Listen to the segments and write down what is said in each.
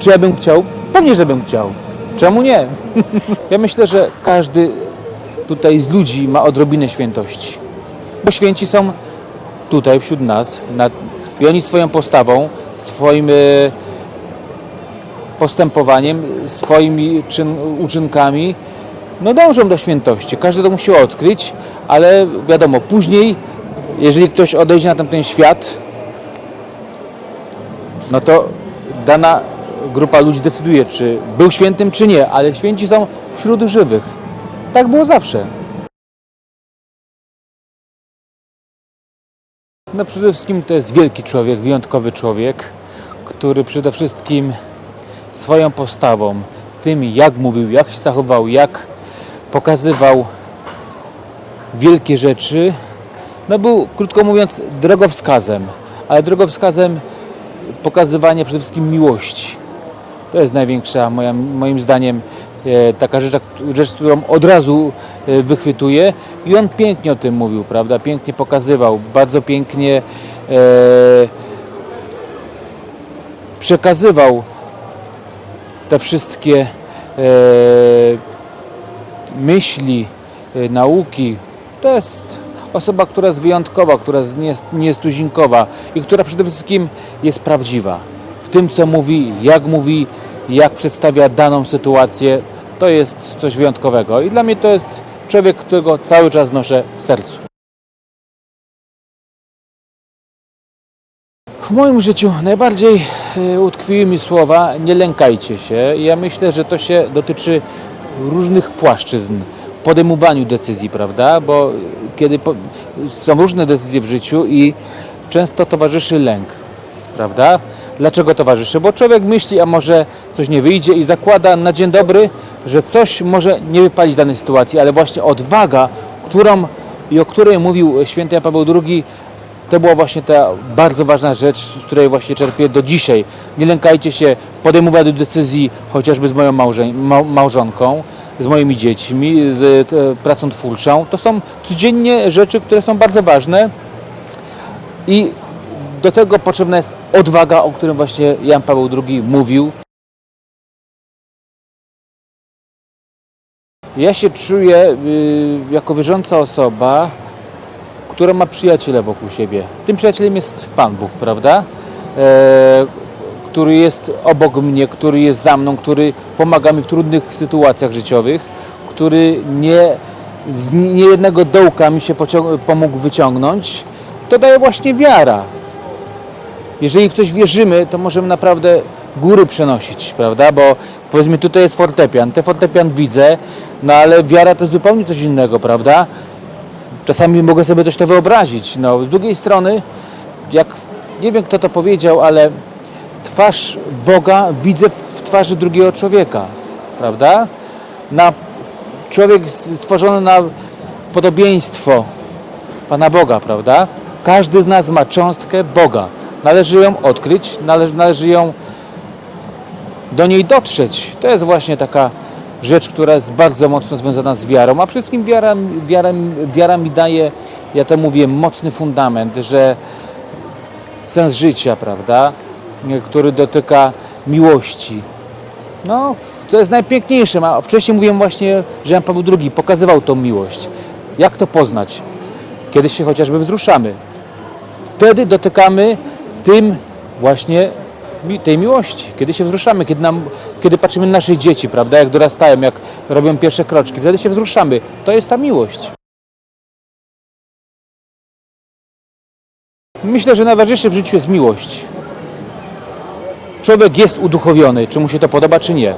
Czy ja bym chciał? Pewnie, że bym chciał. Czemu nie? ja myślę, że każdy tutaj z ludzi ma odrobinę świętości. Bo święci są tutaj wśród nas na, i oni swoją postawą, swoim e, postępowaniem, swoimi czyn, uczynkami no dążą do świętości. Każdy to musi odkryć, ale wiadomo, później, jeżeli ktoś odejdzie na tamten świat, no to dana grupa ludzi decyduje, czy był świętym, czy nie, ale święci są wśród żywych. Tak było zawsze. No przede wszystkim to jest wielki człowiek, wyjątkowy człowiek, który przede wszystkim swoją postawą, tym jak mówił, jak się zachował, jak pokazywał wielkie rzeczy, no był, krótko mówiąc, drogowskazem, ale drogowskazem pokazywania przede wszystkim miłości. To jest największa, moja, moim zdaniem, e, taka rzecz, rzecz, którą od razu e, wychwytuję i on pięknie o tym mówił, prawda? Pięknie pokazywał, bardzo pięknie e, przekazywał te wszystkie myśli, nauki. To jest osoba, która jest wyjątkowa, która jest, nie, jest, nie jest tuzinkowa i która przede wszystkim jest prawdziwa. Tym, co mówi, jak mówi, jak przedstawia daną sytuację, to jest coś wyjątkowego. I dla mnie to jest człowiek, którego cały czas noszę w sercu. W moim życiu najbardziej e, utkwiły mi słowa nie lękajcie się. Ja myślę, że to się dotyczy różnych płaszczyzn podejmowaniu decyzji, prawda? Bo kiedy po, są różne decyzje w życiu i często towarzyszy lęk, prawda? Dlaczego towarzyszy? Bo człowiek myśli, a może coś nie wyjdzie i zakłada na dzień dobry, że coś może nie wypalić danej sytuacji, ale właśnie odwaga, którą i o której mówił święty Jan Paweł II, to była właśnie ta bardzo ważna rzecz, z której właśnie czerpię do dzisiaj. Nie lękajcie się podejmować decyzji chociażby z moją małżonką, z moimi dziećmi, z e, pracą twórczą. To są codziennie rzeczy, które są bardzo ważne i do tego potrzebna jest odwaga, o którym właśnie Jan Paweł II mówił. Ja się czuję y, jako wierząca osoba, która ma przyjaciela wokół siebie. Tym przyjacielem jest Pan Bóg, prawda? E, który jest obok mnie, który jest za mną, który pomaga mi w trudnych sytuacjach życiowych, który nie, z nie jednego dołka mi się pomógł wyciągnąć. To daje właśnie wiara. Jeżeli w coś wierzymy, to możemy naprawdę góry przenosić, prawda? Bo powiedzmy tutaj jest fortepian, ten fortepian widzę, no ale wiara to zupełnie coś innego, prawda? Czasami mogę sobie też to wyobrazić. No, z drugiej strony, jak nie wiem kto to powiedział, ale twarz Boga widzę w twarzy drugiego człowieka, prawda? Na, człowiek stworzony na podobieństwo Pana Boga, prawda? Każdy z nas ma cząstkę Boga. Należy ją odkryć, należy, należy ją do niej dotrzeć. To jest właśnie taka rzecz, która jest bardzo mocno związana z wiarą, a przede wszystkim wiara, wiara, wiara mi daje, ja to mówię, mocny fundament, że sens życia, prawda, który dotyka miłości. No, to jest najpiękniejsze, a wcześniej mówiłem właśnie, że Jan Paweł II pokazywał tą miłość. Jak to poznać? Kiedy się chociażby wzruszamy. Wtedy dotykamy tym właśnie tej miłości, kiedy się wzruszamy, kiedy, nam, kiedy patrzymy na naszych dzieci, prawda, jak dorastają, jak robią pierwsze kroczki, wtedy się wzruszamy. To jest ta miłość. Myślę, że najważniejsze w życiu jest miłość. Człowiek jest uduchowiony, czy mu się to podoba, czy nie,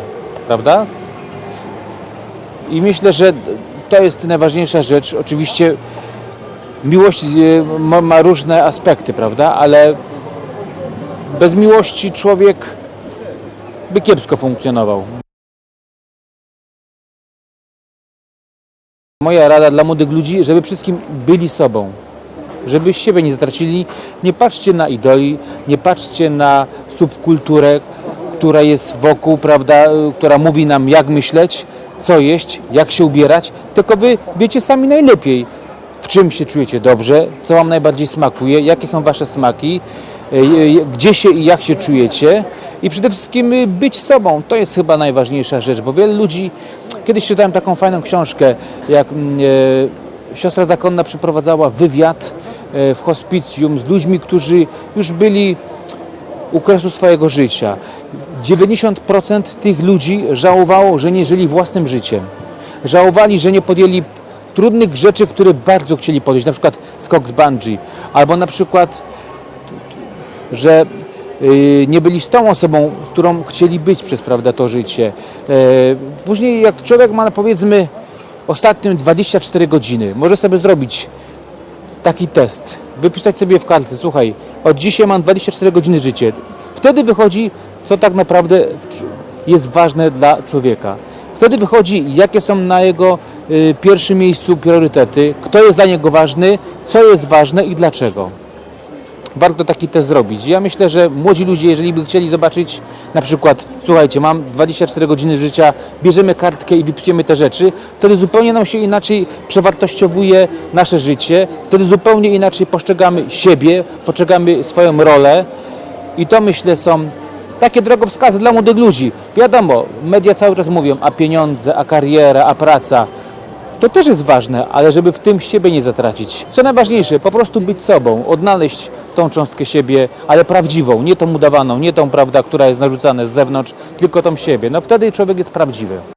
prawda? I myślę, że to jest najważniejsza rzecz. Oczywiście miłość ma różne aspekty, prawda, ale bez miłości człowiek by kiepsko funkcjonował. Moja rada dla młodych ludzi, żeby wszystkim byli sobą. Żeby siebie nie zatracili. Nie patrzcie na idoli, nie patrzcie na subkulturę, która jest wokół, prawda, która mówi nam jak myśleć, co jeść, jak się ubierać, tylko wy wiecie sami najlepiej, w czym się czujecie dobrze, co wam najbardziej smakuje, jakie są wasze smaki gdzie się i jak się czujecie i przede wszystkim y, być sobą. To jest chyba najważniejsza rzecz, bo wiele ludzi, kiedyś czytałem taką fajną książkę, jak mm, e, siostra zakonna przeprowadzała wywiad e, w hospicjum z ludźmi, którzy już byli u kresu swojego życia. 90% tych ludzi żałowało, że nie żyli własnym życiem. Żałowali, że nie podjęli trudnych rzeczy, które bardzo chcieli podjąć, na przykład skok z bungee, albo na przykład, że y, nie byli z tą osobą, z którą chcieli być przez prawda, to życie. E, Później jak człowiek ma powiedzmy ostatnim 24 godziny, może sobie zrobić taki test, wypisać sobie w kartce, słuchaj, od dzisiaj mam 24 godziny życie. Wtedy wychodzi, co tak naprawdę jest ważne dla człowieka. Wtedy wychodzi, jakie są na jego y, pierwszym miejscu priorytety, kto jest dla niego ważny, co jest ważne i dlaczego. Warto taki test zrobić. Ja myślę, że młodzi ludzie, jeżeli by chcieli zobaczyć, na przykład, słuchajcie, mam 24 godziny życia, bierzemy kartkę i wypisujemy te rzeczy, wtedy zupełnie nam się inaczej przewartościowuje nasze życie, wtedy zupełnie inaczej postrzegamy siebie, postrzegamy swoją rolę i to myślę są takie drogowskazy dla młodych ludzi. Wiadomo, media cały czas mówią, a pieniądze, a kariera, a praca. To też jest ważne, ale żeby w tym siebie nie zatracić. Co najważniejsze, po prostu być sobą, odnaleźć tą cząstkę siebie, ale prawdziwą, nie tą udawaną, nie tą, prawda, która jest narzucana z zewnątrz, tylko tą siebie. No wtedy człowiek jest prawdziwy.